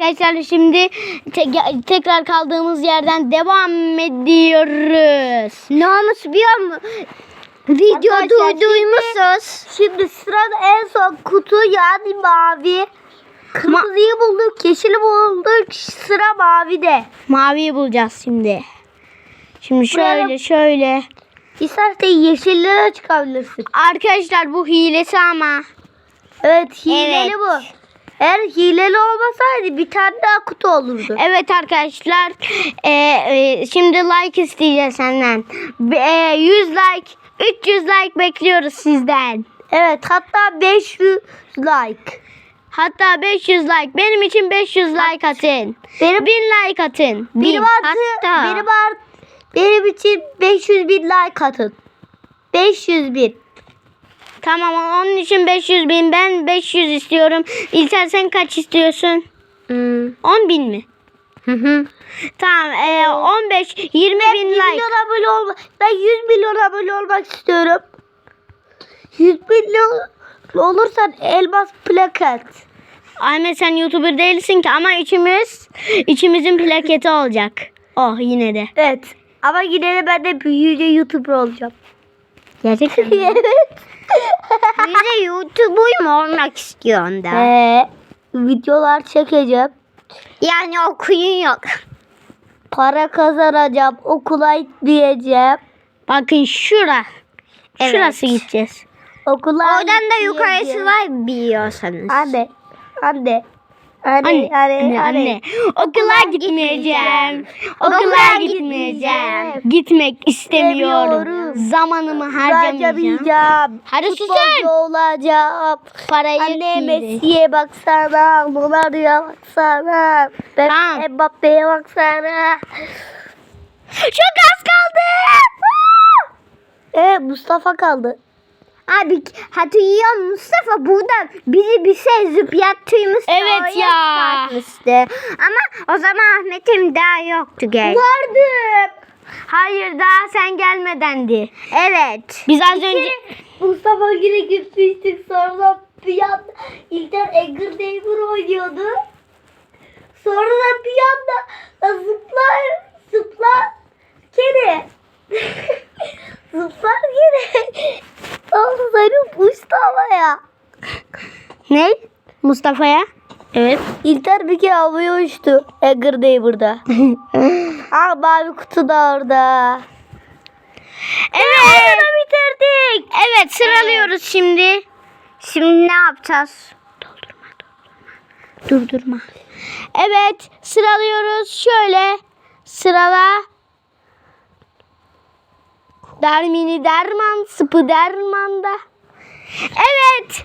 Arkadaşlar şimdi te- tekrar kaldığımız yerden devam ediyoruz. Ne olmuş biliyor musun? Video du- duymuşsunuz. Şimdi sırada en son kutu yani mavi. Kırmızıyı bulduk, yeşili bulduk. Sıra mavide. Maviyi bulacağız şimdi. Şimdi şöyle Buraya- şöyle. İstersen yeşillere çıkabilirsin. Arkadaşlar bu hilesi ama. Evet hileli Evet. bu. Eğer hileli olmasaydı bir tane daha kutu olurdu. Evet arkadaşlar. e, e, şimdi like isteyeceğiz senden. E, 100 like, 300 like bekliyoruz sizden. Evet hatta 500 like. Hatta 500 like. Benim için 500 like atın. Benim 1000 like atın. Bin. benim artı Hatta. benim artı benim için 500 bin like atın. 500 bin. Tamam onun için 500 bin. Ben 500 istiyorum. İlker sen kaç istiyorsun? Hmm. 10 bin mi? Hı hı. Tamam e, 15 20 Ben bin 1 like. milyon abone olma. Ben 100 milyon abone olmak istiyorum. 100 milyon olursan elmas plaket. Ahmet sen YouTuber değilsin ki ama içimiz içimizin plaketi olacak. Oh yine de. Evet. Ama yine de ben de büyüyünce YouTuber olacağım. Gerçekten mi? Bir de YouTuber mu olmak istiyorsun da? Ee, videolar çekeceğim. Yani okuyun yok. Para kazanacağım. Okula gitmeyeceğim. Bakın şura. Evet. Şurası gideceğiz. Okula Oradan da yukarısı var biliyorsanız. Anne. Anne. Anne. Anne, Anne. anne. Okula gitmeyeceğim. Okula gitmeyeceğim. Gitmek istemiyorum. Zamanımı harcamayacağım. Hadi susun. olacağım. Parayı Anne. Messi'ye baksana. Ronaldo'ya baksana. Ben Tamam. Mbappe'ye baksana. Çok az kaldı. Evet Mustafa kaldı. Abi hatırlıyor Mustafa burada bizi bir şey zıplattığımız Evet ya. çıkartmıştı. Ama o zaman Ahmet'im daha yoktu gel. Vardım. Hayır daha sen gelmedendi. Evet. Biz az önce Mustafa yine gitmiştik sonra bir anda İlter Edgar Neighbor oynuyordu. Sonra da bir anda da zıplar zıplar kere. zıplar kere. Sonra Mustafa'ya. ne? Mustafa'ya? Evet. İlter bir kere havaya uçtu Edgar Neighbor'da. Aa mavi kutu da orada. Evet. bitirdik. Evet sıralıyoruz şimdi. Şimdi ne yapacağız? Doldurma doldurma. Durdurma. Evet sıralıyoruz. Şöyle sırala. Dermini derman, sıpı dermanda. Evet